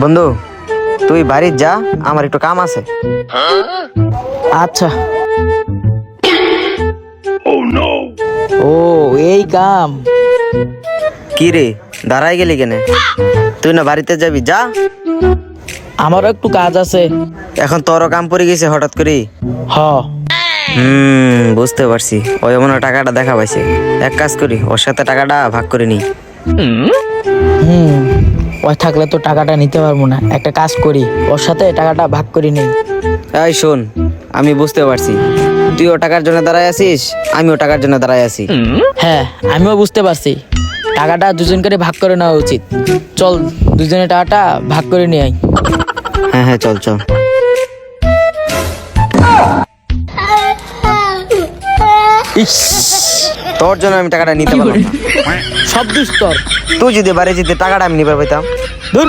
বন্ধু তুই বাড়ি যা আমার একটু কাম আছে। আচ্ছা। ও এই কাম। কি রে দাঁড়াই গেলি কেনে? তুই না বাড়িতে যাবি যা। আমারও একটু কাজ আছে। এখন তোরও কাম পড়ে গেছে হঠাৎ করে হ। হুম বুঝতে পারছি। ওই মনে টাকাটা দেখা পাইছে। এক কাজ করি ওর সাথে টাকাটা ভাগ করে নি হুম ওই থাকলে তো টাকাটা নিতে পারব না। একটা কাজ করি ওর সাথে টাকাটা ভাগ করি নেই। এই শোন আমি বুঝতে পারছি। তুইও টাকার জন্য দাঁড়ায় আছিস আমিও টাকার জন্য দাঁড়ায় আছি। হ্যাঁ আমিও বুঝতে পারছি। টাকাটা দুজন করে ভাগ করে নেওয়া উচিত। চল দুজনে টাকাটা ভাগ করে নিয়ে আই হ্যাঁ হ্যাঁ চল চল। ইস, তোর জন্য আমি টাকাটা নিতে পারলাম না। সব দুস্তর। তুই যদি বাড়ি যেতে টাকাটা আমি নিবার পাইতাম। ধুর।